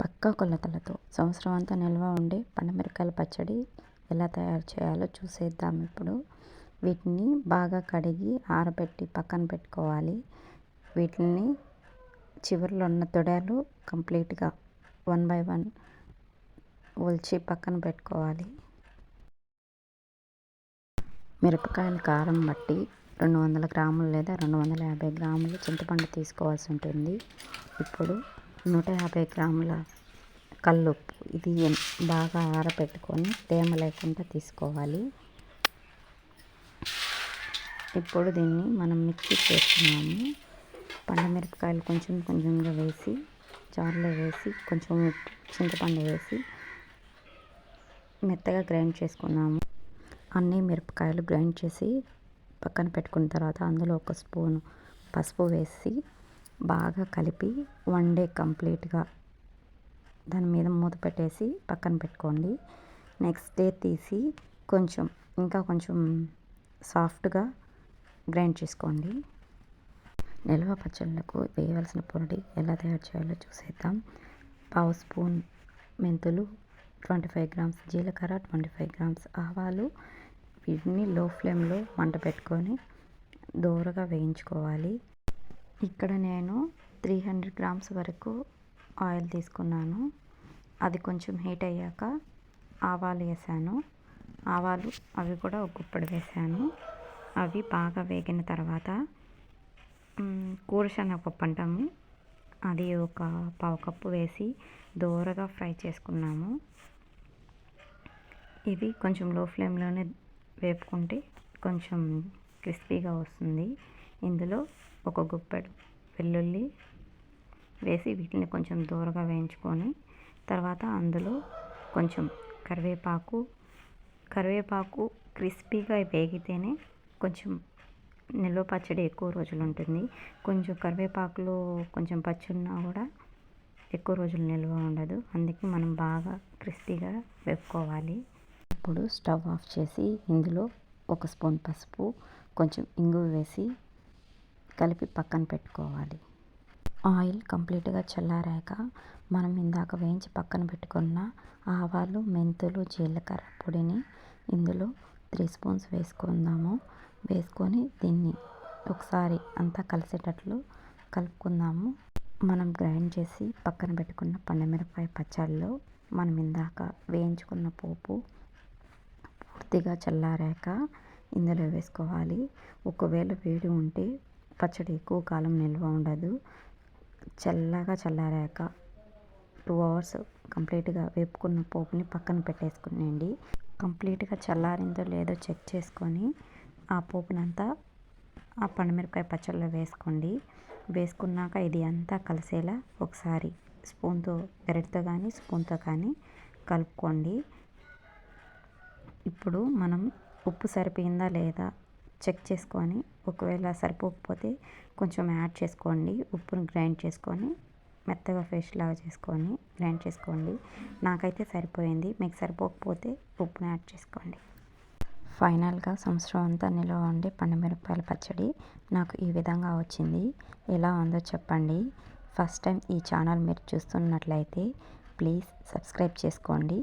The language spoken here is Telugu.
పక్కా కొలతలతో సంవత్సరం అంతా నిల్వ ఉండే పండుమిరపకాయల పచ్చడి ఎలా తయారు చేయాలో చూసేద్దాం ఇప్పుడు. వీటిని బాగా కడిగి ఆరబెట్టి పక్కన పెట్టుకోవాలి. వీటిని చివరిలో ఉన్న తొడాలు కంప్లీట్గా వన్ బై వన్ ఒలిచి పక్కన పెట్టుకోవాలి. మిరపకాయల కారం బట్టి రెండు వందల గ్రాములు లేదా రెండు వందల యాభై గ్రాములు చింతపండు తీసుకోవాల్సి ఉంటుంది. ఇప్పుడు నూట యాభై గ్రాముల కల్లుప్పు. ఇది బాగా ఆరబెట్టుకొని తేమ లేకుండా తీసుకోవాలి. ఇప్పుడు దీన్ని మనం మిక్సీ చేస్తున్నాము. పండుమిరపకాయలు కొంచెం కొంచెంగా వేసి చారులో వేసి కొంచెం చింతపండు వేసి మెత్తగా గ్రైండ్ చేసుకున్నాము. అన్ని మిరపకాయలు గ్రైండ్ చేసి పక్కన పెట్టుకున్న తర్వాత అందులో ఒక స్పూన్ పసుపు వేసి బాగా కలిపి వన్ డే కంప్లీట్గా దాని మీద మూత పెట్టేసి పక్కన పెట్టుకోండి. నెక్స్ట్ డే తీసి కొంచెం ఇంకా కొంచెం సాఫ్ట్గా గ్రైండ్ చేసుకోండి. నిల్వ పచ్చళ్ళకు వేయవలసిన పొడి ఎలా తయారు చేయాలో చూసేద్దాం. పావు స్పూన్ మెంతులు ట్వంటీ ఫైవ్ గ్రామ్స్ జీలకర్ర ట్వంటీ ఫైవ్ గ్రామ్స్ ఆవాలు వీటిని లో ఫ్లేమ్లో మంట పెట్టుకొని దోరగా వేయించుకోవాలి. ఇక్కడ నేను త్రీ హండ్రెడ్ గ్రామ్స్ వరకు ఆయిల్ తీసుకున్నాను. అది కొంచెం హీట్ అయ్యాక ఆవాలు వేసాను. ఆవాలు అవి కూడా ఒక గుప్పడి వేసాను. అవి బాగా వేగిన తర్వాత కూరశనగపప్పు అంటాము. అది ఒక పావు కప్పు వేసి దోరగా ఫ్రై చేసుకున్నాము. ఇది కొంచెం లో ఫ్లేమ్లోనే వేపుకుంటే కొంచెం క్రిస్పీగా వస్తుంది. ఇందులో ఒక గుప్పెడు వెల్లుల్లి వేసి వీటిని కొంచెం దూరగా వేయించుకొని తర్వాత అందులో కొంచెం కరివేపాకు కరివేపాకు క్రిస్పీగా వేగితేనే కొంచెం నిల్వ పచ్చడి ఎక్కువ రోజులు ఉంటుంది. కొంచెం కరివేపాకులో కొంచెం పచ్చున్నా కూడా ఎక్కువ రోజులు నిల్వ ఉండదు. అందుకే మనం బాగా క్రిస్పీగా వేపుకోవాలి. ఇప్పుడు స్టవ్ ఆఫ్ చేసి ఇందులో ఒక స్పూన్ పసుపు కొంచెం ఇంగువ వేసి కలిపి పక్కన పెట్టుకోవాలి. ఆయిల్ కంప్లీట్గా చల్లారాక మనం ఇందాక వేయించి పక్కన పెట్టుకున్న ఆవాలు మెంతులు జీలకర్ర పొడిని ఇందులో త్రీ స్పూన్స్ వేసుకుందాము. వేసుకొని దీన్ని ఒకసారి అంతా కలిసేటట్లు కలుపుకుందాము. మనం గ్రైండ్ చేసి పక్కన పెట్టుకున్న పండుమిరపకాయ పచ్చడిలో మనం ఇందాక వేయించుకున్న పోపు పూర్తిగా చల్లారాక ఇందులో వేసుకోవాలి. ఒకవేళ వేడి ఉంటే పచ్చడి ఎక్కువ కాలం నిల్వ ఉండదు. చల్లగా చల్లారాక టూ అవర్స్ కంప్లీట్గా వేపుకున్న పోపుని పక్కన పెట్టేసుకునేయండి కంప్లీట్గా చల్లారిందో లేదో చెక్ చేసుకొని ఆ పోపునంతా ఆ పండుమిరపకాయ పచ్చళ్ళలో వేసుకోండి. వేసుకున్నాక ఇది అంతా కలిసేలా ఒకసారి స్పూన్తో గరిటతో కానీ స్పూన్తో కానీ కలుపుకోండి. ఇప్పుడు మనం ఉప్పు సరిపోయిందా లేదా చెక్ చేసుకొని ఒకవేళ సరిపోకపోతే కొంచెం యాడ్ చేసుకోండి. ఉప్పును గ్రైండ్ చేసుకొని మెత్తగా పేస్ట్ లాగా చేసుకొని గ్రైండ్ చేసుకోండి. నాకైతే సరిపోయింది. మీకు సరిపోకపోతే ఉప్పును యాడ్ చేసుకోండి. ఫైనల్గా సంవత్సరం అంతా నిల్వ ఉండే పండుమిరపకాయల పచ్చడి నాకు ఈ విధంగా వచ్చింది. ఎలా ఉందో చెప్పండి. ఫస్ట్ టైం ఈ ఛానల్ మీరు చూస్తున్నట్లయితే ప్లీజ్ సబ్స్క్రైబ్ చేసుకోండి.